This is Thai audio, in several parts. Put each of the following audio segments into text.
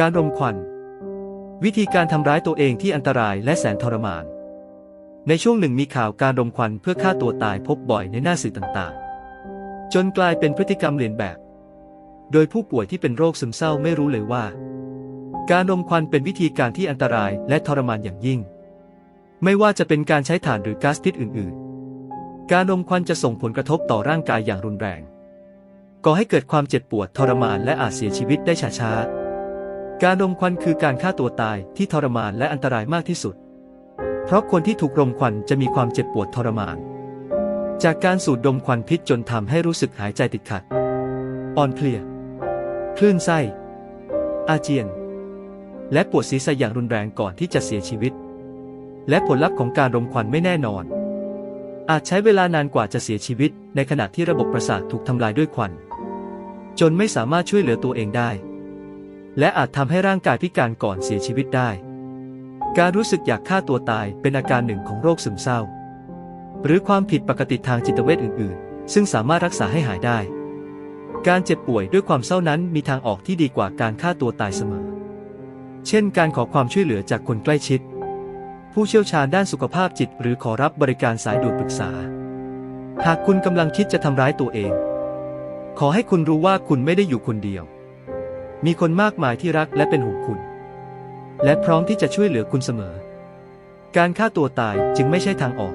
การรมควัน วิธีการทำร้ายตัวเองที่อันตรายและแสนทรมาน ในช่วงหนึ่งมีข่าวการรมควันเพื่อฆ่าตัวตายพบบ่อยในหน้าสื่อต่างๆ จนกลายเป็นพฤติกรรมเลียนแบบ โดยผู้ป่วยที่เป็นโรคซึมเศร้าไม่รู้เลยว่า การรมควันเป็นวิธีการที่อันตรายและทรมานอย่างยิ่ง ไม่ว่าจะเป็นการใช้ถ่านหรือก๊าซพิษอื่นๆ การรมควันจะส่งผลกระทบต่อร่างกายอย่างรุนแรง ก่อให้เกิดความเจ็บปวดทรมานและอาจเสียชีวิตได้ช้าๆ การรมควันคือการฆ่าตัวตายที่ทรมานและอันตรายมากที่สุด เพราะคนที่ถูกรมควันจะมีความเจ็บปวดทรมาน จากการสูดดมควันพิษจนทำให้รู้สึกหายใจติดขัด อ่อนเพลีย คลื่นไส้ อาเจียน และปวดศีรษะอย่างรุนแรงก่อนที่จะเสียชีวิต และผลลัพธ์ของการรมควันไม่แน่นอน อาจใช้เวลานานกว่าจะเสียชีวิต ในขณะที่ระบบประสาทถูกทำลายด้วยควัน จนไม่สามารถช่วยเหลือตัวเองได้ และอาจทำให้ร่างกายพิการก่อนเสียชีวิตได้ การรู้สึกอยากฆ่าตัวตายเป็นอาการหนึ่งของโรคซึมเศร้า หรือความผิดปกติทางจิตเวชอื่น ๆ ซึ่งสามารถรักษาให้หายได้ การเจ็บป่วยด้วยความเศร้านั้นมีทางออกที่ดีกว่าการฆ่าตัวตายเสมอ เช่น การขอความช่วยเหลือจากคนใกล้ชิด ผู้เชี่ยวชาญด้านสุขภาพจิต หรือขอรับบริการสายด่วนปรึกษา หากคุณกำลังคิดจะทำร้ายตัวเอง ขอให้คุณรู้ว่าคุณไม่ได้อยู่คนเดียว มีคนมากมายที่รักและเป็นห่วงคุณ และพร้อมที่จะช่วยเหลือคุณเสมอ การฆ่าตัวตายจึงไม่ใช่ทางออก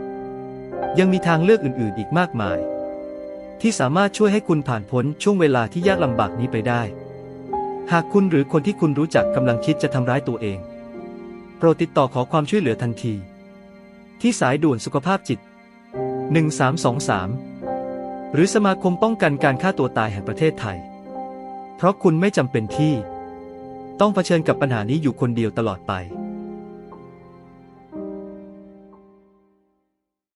ยังมีทางเลือกอื่นๆ อีกมากมาย ที่สามารถช่วยให้คุณผ่านพ้นช่วงเวลาที่ยากลำบากนี้ไปได้ หากคุณหรือคนที่คุณรู้จักกำลังคิดจะทำร้ายตัวเอง โปรดติดต่อขอความช่วยเหลือทันที ที่สายด่วนสุขภาพจิต 1323 หรือสมาคมป้องกันการฆ่าตัวตายแห่งประเทศไทย เพราะคุณไม่จำเป็นที่ ต้องเผชิญกับปัญหานี้อยู่คนเดียวตลอดไป